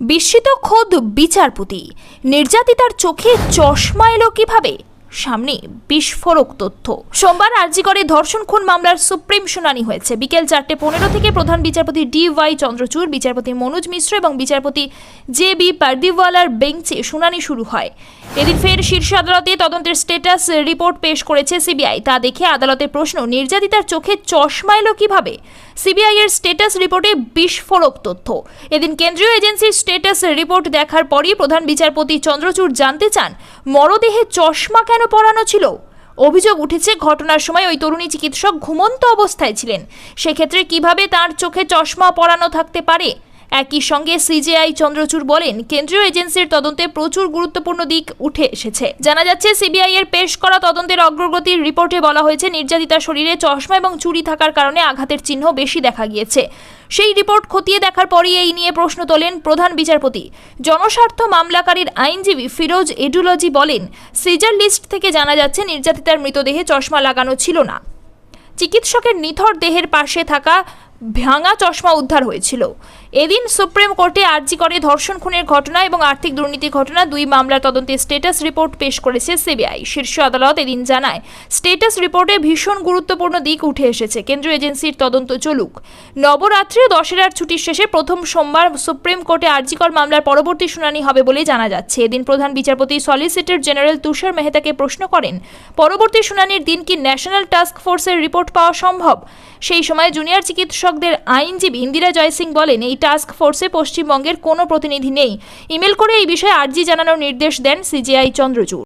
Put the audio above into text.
বিস্মিত খোদ বিচারপতি। নির্যাতিতার চোখে চশমা এলো কীভাবে? সামনে বিস্ফোরক তথ্য। সোমবার আরজিকরে ধর্ষণ খুন মামলার সুপ্রিম শুনানি হয়েছে। বিকেল চারটে পনেরো থেকে প্রধান বিচারপতি ডি ওয়াই চন্দ্রচূড়, বিচারপতি মনোজ মিশ্র এবং বিচারপতি জে বি পারদিওয়ালার বেঞ্চে শুনানি শুরু হয়। এদিন ফের শীর্ষ আদালতে তদন্তের স্টেটাস রিপোর্ট পেশ করেছে সিবিআই। তা দেখে আদালতের প্রশ্ন, নির্যাতিতার চোখে চশমা এলো কীভাবে? সিবিআই এর স্টেটাস রিপোর্টে বিস্ফোরক তথ্য। এদিন কেন্দ্রীয় এজেন্সির স্টেটাস রিপোর্ট দেখার পরই প্রধান বিচারপতি চন্দ্রচূড় জানতে চান, মরদেহে চশমা কেন পরানো ছিল? অভিযোগ উঠেছে, ঘটনার সময় ওই তরুণী চিকিৎসক ঘুমন্ত অবস্থায় ছিলেন। সেক্ষেত্রে কীভাবে তার চোখে চশমা পরানো থাকতে পারে? একই সঙ্গে সিজেআই চন্দ্রচূড় বলেন, কেন্দ্রীয় এজেন্সির তদন্তে প্রচুর গুরুত্বপূর্ণ দিক উঠে এসেছে। জানা যাচ্ছে সিবিআই এর পেশ করা তদন্তের অগ্রগতির রিপোর্টে বলা হয়েছে নির্যাতিতার শরীরে চশমা এবং চুরি থাকার কারণে আঘাতের চিহ্ন বেশি দেখা গিয়েছে। সেই রিপোর্ট খতিয়ে দেখার পরই এই নিয়ে প্রশ্ন তোলেন প্রধান বিচারপতি। জনস্বার্থ মামলাকারীর আইনজীবী ফিরোজ এডুলজি বলেন, সিজার লিস্ট থেকে জানা যাচ্ছে, নির্যাতিতার মৃতদেহে চশমা লাগানো ছিল না। চিকিৎসকের নিথর দেহের পাশে থাকা ভাঙা চশমা উদ্ধার হয়েছিল। এদিন সুপ্রিম কোর্টে আর্জি করে ধর্ষণ খুনের ঘটনা এবং আর্থিক দুর্নীতির ঘটনা দুই মামলার তদন্তে স্টেটাস রিপোর্ট পেশ করেছে সিবিআই। শীর্ষ আদালত এদিন জানায়, স্টেটাস রিপোর্টে ভীষণ গুরুত্বপূর্ণ দিক উঠে এসেছে। কেন্দ্রীয় এজেন্সির তদন্ত চলুক। নবরাত্রি দশেরার ছুটির শেষে প্রথম সোমবার সুপ্রিম কোর্টে আর্জিকর মামলার পরবর্তী শুনানি হবে বলে জানা যাচ্ছে। এদিন প্রধান বিচারপতি সলিসিটর জেনারেল তুষার মেহতাকে প্রশ্ন করেন, পরবর্তী শুনানির দিন কি ন্যাশনাল টাস্ক ফোর্সের রিপোর্ট পাওয়া সম্ভব? সেই সময় জুনিয়র চিকিৎসকদের আইনজীবী ইন্দিরা জয়সিং বলেন, এই টাস্ক ফোর্সে পশ্চিমবঙ্গের কোনো প্রতিনিধি নেই। ইমেল করে এই বিষয়ে আর্জি জানানোর নির্দেশ দেন সিজিআই চন্দ্রচূড়।